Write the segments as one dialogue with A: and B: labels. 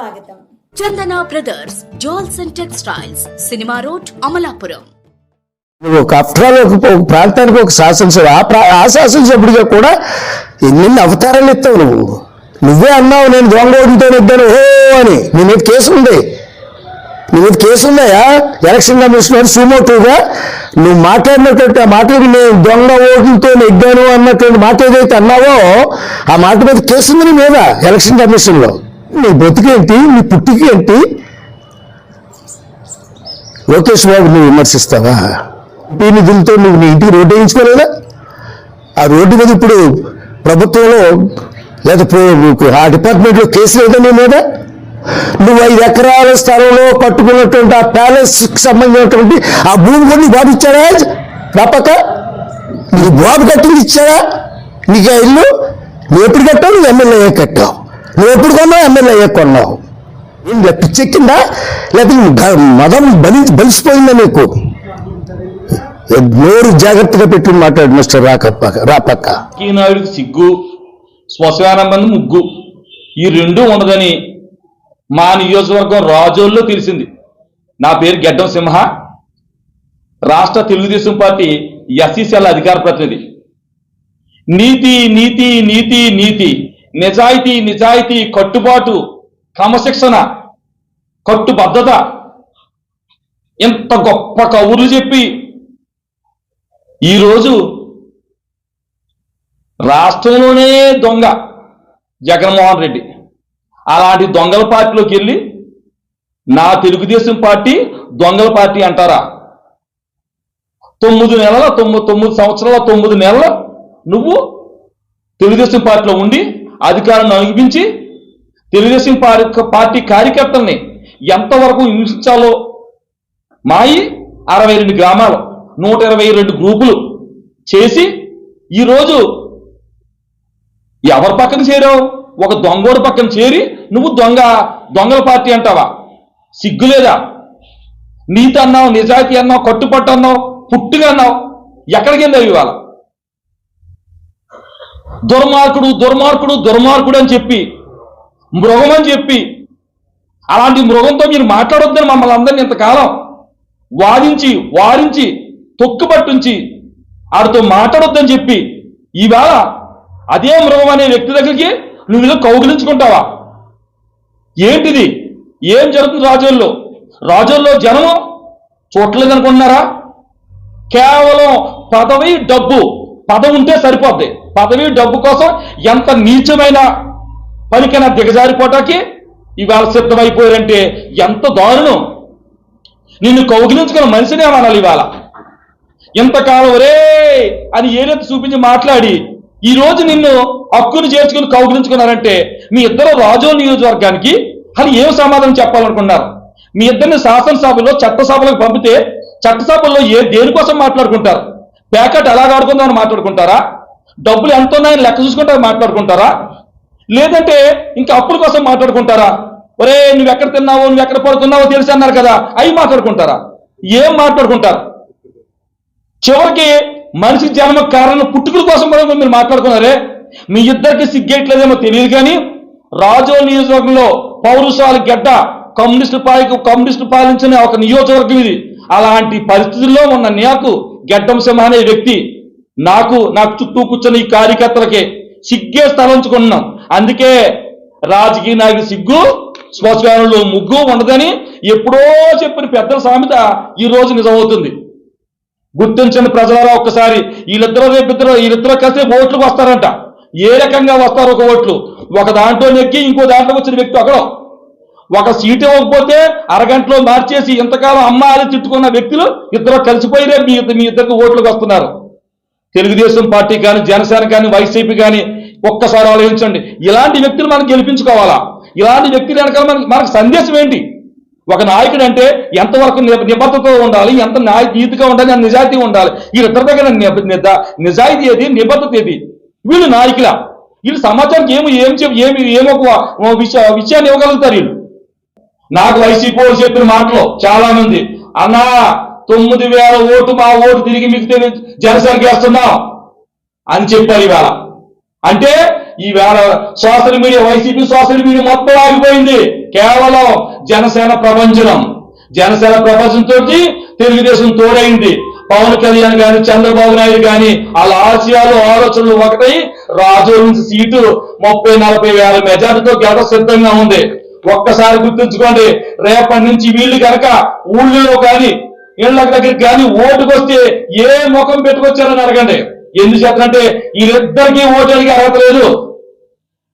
A: స్వాగతం.
B: Chandana brothers jewels and textiles cinema road Amalapuram.
C: నువ్వు ఒక అఫ్టర్ ఒక ప్రాంతానికి ఒక శాసనసభ ఆ ప్రా ఆ శాసనసభ్యుడిగా కూడా ఎన్ని అవతారాలు ఎత్తావు నువ్వు? నువ్వే అన్నావు నేను దొంగ ఓటుతో నెగ్గాను ఓ అని. నీ మీద కేసు ఉంది. నీ మీద కేసు ఉన్నాయా? ఎలక్షన్ కమిషన్ వారు సుమోటుగా నువ్వు మాట్లాడినటువంటి ఆ మాటలకు నేను దొంగ ఓటుతో నెగ్గాను అన్నటువంటి మాట ఏదైతే అన్నావో ఆ మాట మీద కేసు ఉంది నీ మీద ఎలక్షన్ కమిషన్లో. నీ బ్రతికేంటి? నీ పుట్టికి ఏంటి లోకేష్ బాబు నువ్వు విమర్శిస్తావా? పీ నిధులతో నువ్వు నీ ఇంటికి రోడ్డు వేయించుకోలేదా? ఆ రోడ్డు మీద ఇప్పుడు ప్రభుత్వంలో లేదా నీకు ఆ డిపార్ట్మెంట్లో కేసు లేదా నీ మీద? నువ్వు ఐదు ఎకరాల స్థలంలో కట్టుకున్నటువంటి ఆ ప్యాలెస్కి సంబంధించినటువంటి ఆ భూమి కూడా నీకు బాబు ఇచ్చాడా రాపక నీకు బాబు కట్టింది ఇచ్చాడా నీకు ఆ ఇల్లు? నువ్వు ఎప్పుడు కట్టావు? నువ్వు ఎమ్మెల్యే కట్టావు. నువ్వు ఎప్పుడు కొన్నావు? ఎమ్మెల్యే కొన్నావు. ఏం లే- పిచ్చెక్కిందా లేకపోతే మదం బలి బలిసిపోయిందా నీకు? నోరు జాగ్రత్తగా పెట్టి మాట్లాడు మిస్టర్ రాకప్ప రాపక్క
D: నాయుడికి సిగ్గు శ్మశానం ముగ్గు. ఈ రెండు ఉండదని మా నియోజకవర్గం రాజోల్లో తెలిసింది. నా పేరు గెడ్డం సింహ. రాష్ట్ర తెలుగుదేశం పార్టీ ఎస్సీసీఎల్ అధికార ప్రతినిధి. నీతి నీతి నీతి నీతి. నిజాయితీ నిజాయితీ కట్టుబాటు క్రమశిక్షణ కట్టుబద్ధత. ఎంత గొప్ప కవులు చెప్పి ఈరోజు రాష్ట్రంలోనే దొంగ జగన్మోహన్ రెడ్డి. అలాంటి దొంగల పార్టీలోకి వెళ్ళి నా తెలుగుదేశం పార్టీ దొంగల పార్టీ అంటారా? తొమ్మిది నెలల తొమ్మిది తొమ్మిది సంవత్సరాల తొమ్మిది నెలల నువ్వు తెలుగుదేశం పార్టీలో ఉండి అధికారాన్ని అనుభవించి తెలుగుదేశం పార్టీ పార్టీ కార్యకర్తల్ని ఎంతవరకు హింసించాలో మాయి అరవై రెండు గ్రామాలు నూట ఇరవై రెండు గ్రూపులు చేసి ఈరోజు ఎవరి పక్కన చేరావు? ఒక దొంగోడు పక్కన చేరి నువ్వు దొంగ దొంగల పార్టీ అంటావా? సిగ్గులేదా నీతి అన్నావు నిజాయితీ అన్నావు కట్టుపట్టు అన్నావు పుట్టుగా అన్నావు ఎక్కడికి వెళ్ళావు ఇవాళ? దుర్మార్గుడు దుర్మార్గుడు దుర్మార్గుడు అని చెప్పి మృగం అని చెప్పి అలాంటి మృగంతో మీరు మాట్లాడొద్దని మమ్మల్ని అందరినీ ఇంతకాలం వాదించి వారించి తొక్కుపట్టుంచి ఆడితో మాట్లాడొద్దని చెప్పి ఈవేళ అదే మృగం అనే వ్యక్తి దగ్గరికి నువ్వు ఏదో కౌగిలించుకుంటావా? ఏంటిది? ఏం జరుగుతుంది రాజోల్లో? రాజుల్లో జనము చూడలేదనుకుంటున్నారా? కేవలం పదవి డబ్బు. పదవి ఉంటే సరిపోద్ది. పదవి డబ్బు కోసం ఎంత నీచమైన పనికైనా దిగజారిపోటాకి ఇవాళ సిద్ధమైపోయారంటే ఎంత దారుణం. నిన్ను కౌగిలించుకున్న మనిషినే ఏమనాలి ఇవాళ. ఇంతకాలం ఒరే అని ఏదైతే చూపించి మాట్లాడి ఈ రోజు నిన్ను హక్కును చేర్చుకుని కౌగిలించుకున్నారంటే మీ ఇద్దరు రాజో నియోజకవర్గానికి అని ఏం సమాధానం చెప్పాలనుకున్నారు? మీ ఇద్దరిని శాసనసభలో చట్టసభలకు పంపితే చట్టసభల్లో ఏ దేనికోసం మాట్లాడుకుంటారు? ప్యాకెట్ ఎలాగ ఆడుకుందామని మాట్లాడుకుంటారా? డబ్బులు ఎంత ఉన్నాయని లెక్క చూసుకుంటారు మాట్లాడుకుంటారా? లేదంటే ఇంకా అప్పుల కోసం మాట్లాడుకుంటారా? ఒరే నువ్వు ఎక్కడ తిన్నావో నువ్వు ఎక్కడ పడుతున్నావో తెలిసి అన్నారు కదా అవి మాట్లాడుకుంటారా? ఏం మాట్లాడుకుంటారు? చివరికి మనిషి జన్మ కారణం పుట్టుకల కోసం కూడా మీరు మాట్లాడుకున్నారే? మీ ఇద్దరికి సిగ్గేయట్లేదేమో తెలియదు కానీ రాజో నియోజకవర్గంలో పౌరుషాల గడ్డ కమ్యూనిస్టు పార్టీకి కమ్యూనిస్టు పాలించిన ఒక నియోజకవర్గం ఇది. అలాంటి పరిస్థితుల్లో ఉన్న నాకు గెడ్డం సింహ అనే వ్యక్తి నాకు నాకు చుట్టూ కూర్చున్న ఈ కార్యకర్తలకి సిగ్గే స్థలంచుకున్నాం అందుకే రాజకీయ నాయకుడి సిగ్గు శ్మశానంలో ముగ్గు ఉండదని ఎప్పుడో చెప్పిన పెద్దల సామెత ఈ రోజు నిజమవుతుంది. గుర్తించిన ప్రజలలో ఒక్కసారి వీళ్ళిద్దరూ రేపిద్దరు వీళ్ళిద్దరూ కలిసి ఓట్లకు వస్తారంట. ఏ రకంగా వస్తారు ఒక ఓట్లు? ఒక దాంట్లో నెక్కి ఇంకో దాంట్లోకి వచ్చిన వ్యక్తి అక్కడో ఒక సీట్ ఇవ్వకపోతే అరగంటలో మార్చేసి ఇంతకాలం అమ్మ తిట్టుకున్న వ్యక్తులు ఇద్దరు కలిసిపోయి మీ ఇద్దరు మీ ఇద్దరికి ఓట్లకు వస్తున్నారు. తెలుగుదేశం పార్టీ కానీ జనసేన కానీ వైసీపీ కానీ ఒక్కసారి ఆలోచించండి. ఇలాంటి వ్యక్తులు మనం గెలిపించుకోవాలా? ఇలాంటి వ్యక్తులు వెనకాల మనకి మనకు సందేశం ఏంటి? ఒక నాయకుడు అంటే ఎంతవరకు ని- నిబద్ధతతో ఉండాలి? ఎంత న్యాయ నీతిగా ఉండాలి? ఎంత నిజాయితీ ఉండాలి? వీళ్ళిద్దరి దగ్గర నిజ- నిజాయితీ ఏది? నిబద్ధత ఏది? వీళ్ళు నాయకుల? వీళ్ళు సమాజానికి ఏమి ఏం ఏమి ఏమో ఒక విషయాన్ని ఇవ్వగలుగుతారు వీళ్ళు? నాకు వైసీపీ వాళ్ళు చెప్పిన మాటలు చాలా మంది. అన్నా తొమ్మిది వేల ఓటు మా ఓటు తిరిగి మీకు తెలి- జనసేనకి వేస్తున్నాం అని చెప్పారు ఈవేళ. అంటే ఈవేళ social media YCP social media మొత్తం ఆగిపోయింది. కేవలం జనసేన ప్రపంచనం జనసేన ప్రపంచంతో తెలుగుదేశం తోడైంది. పవన్ కళ్యాణ్ గాని చంద్రబాబు నాయుడు గాని వాళ్ళ ఆశయాలు ఆలోచనలు ఒకటై రాజు నుంచి సీటు ముప్పై నలభై వేల మెజార్టీతో గెలవ సిద్ధంగా ఉంది. ఒక్కసారి గుర్తుంచుకోండి రేపటి నుంచి వీళ్ళు కనుక ఊళ్ళో కానీ ఇళ్ళ దగ్గరికి కానీ ఓటుకు వస్తే ఏ ముఖం పెట్టుకొచ్చారని అడగండి. ఎందుకు వీళ్ళిద్దరికీ ఓటు అడిగే అర్హత లేదు.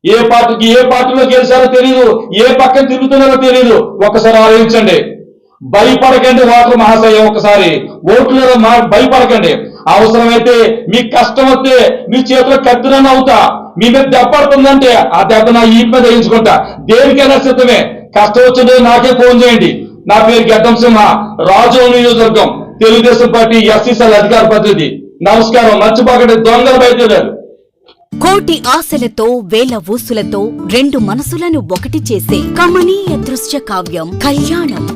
D: ఏ పార్టీకి ఏ పార్టీలో గెలిచారో తెలియదు ఏ పక్కన తిరుగుతున్నారో తెలియదు ఒక్కసారి ఆలోచించండి. భయపడకండి ఓటర్ మహాశయ ఒకసారి ఓట్లలో మా భయపడకండి. అవసరమైతే మీ కష్టం వస్తే మీ చేతిలో కత్తిరని అవుతా. మీ మీద దెబ్బడుతుందంటే ఆ దెబ్బ నా ఈ మీద వేయించుకుంటా. దేనికైనా సిద్ధమే. కష్టం వచ్చిందే నాకే ఫోన్ చేయండి. నా పేరు గడ్డం సింహ. రాజు నియోజకవర్గం. తెలుగుదేశం పార్టీ ఎస్సీసీఎల్ అధికార ప్రతినిధి. నమస్కారం. మర్చిపోకండి దొంగలు బయలుదేరారు.
B: కోటి ఆశలతో వేల ఊసులతో రెండు మనసులను ఒకటి చేసే కమనీయ దృశ్య కావ్యం కళ్యాణం.